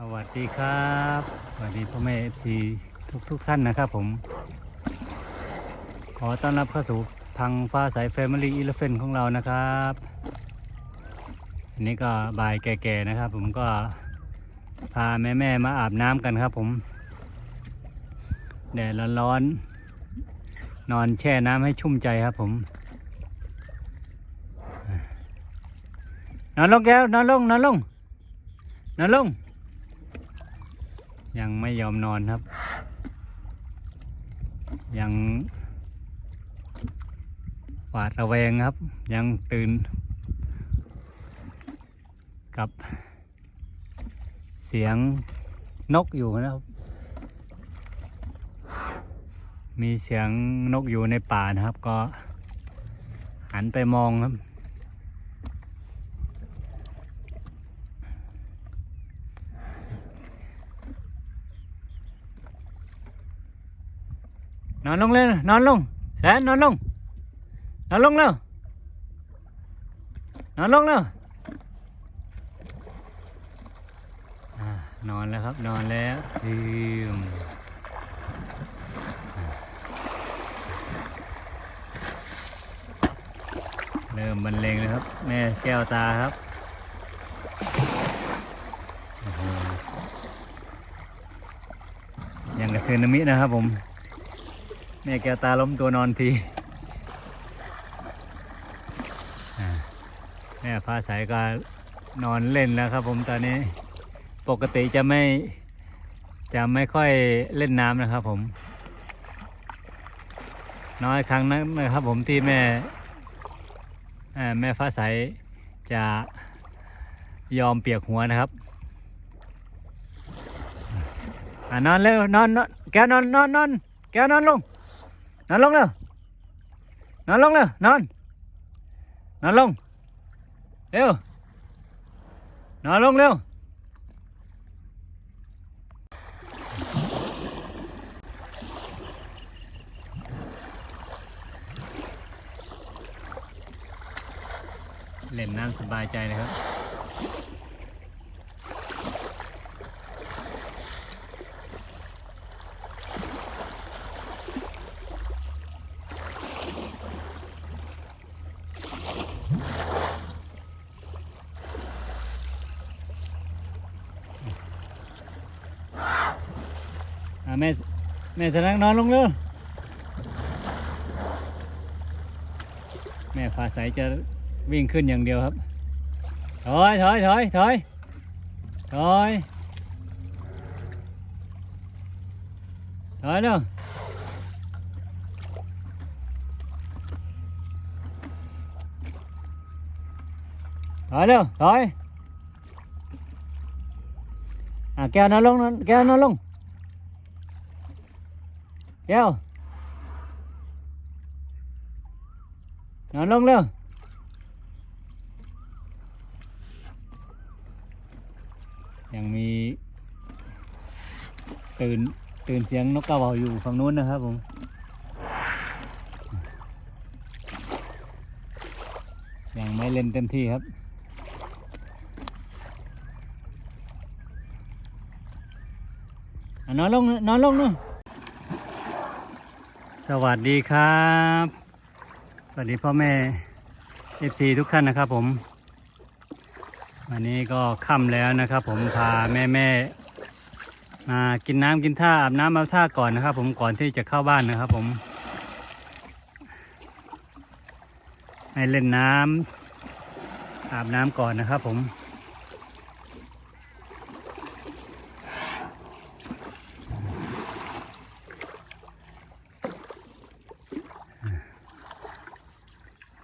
สวัสดีครับสวัสดีพ่อแม่เอฟซีทุกทุกท่านนะครับผม ขอต้อนรับเข้าสู่ทางฟ้าสาย Family e l e p h a n ของเรานะครับอันนี้ก็บ่ายแก่ๆนะครับ ผมก็พาแม่ๆมาอาบน้ำกันครับผมแดดร้อนๆนอนแช่น้ำให้ชุ่มใจครับผม นอนลงแก้วนอนลงนอนลงนอนลง ยังไม่ยอมนอนครับ ยังหวาดระแวงครับ ยังตื่น กับเสียงนกอยู่นะครับ มีเสียงนกอยู่ในป่านะครับ ก็หันไปมองครับ นอนลงเลยนอนลงแสนนอนลงนอนลงแล้วนอนลงแล้วนอนแล้วครับนอนแล้วลืมเริ่มบรรเลงเลยครับ แม่แก้วตาครับอ้โหยังกับเซนามินะครับผม แม่แกตาล้มตัวนอนทีแม่ฟ้าใสก็นอนเล่นแล้วครับผมตอนนี้ ปกติจะไม่จะไม่ค่อยเล่นน้ำนะครับผม น้อยครั้งนั้นนะครับผมที่แม่แม่ฟ้าใสจะยอมเปียกหัวนะครับอนอนเร็วนอนนอนแกนอนนอนนอนแกนอนลง นอนลงเร็วนอนลงเร็วนอนนอนลงเร็วนอนลงเร็วเล่นน้ำสบายใจเลยครับ แม่แม่สนังนอนลงเร็วแม่ฟ้าใสจะวิ่งขึ้นอย่างเดียวครับ ถอยถอยถอยถอยถอยถอยเร็วถอยเร็วถอยอะแก้วนอนลงนอนแก้วนอนลง แก้วนอนลงเร็วยังมีตื่นตื่นเสียงนกกระเหว่าอยู่ฝั่งนู้นนะครับผมยังไม่เล่นเต็มที่ครับนอนลงนอนลงนู่น สวัสดีครับ สวัสดีพ่อแม่ FC ทุกท่านนะครับผม วันนี้ก็ค่ำแล้วนะครับ ผมพาแม่แม่มากินน้ำกินท่าอาบน้ำอาบท่าก่อนนะครับ ผมก่อนที่จะเข้าบ้านนะครับ ผมให้เล่นน้ำอาบน้ำก่อนนะครับ ผม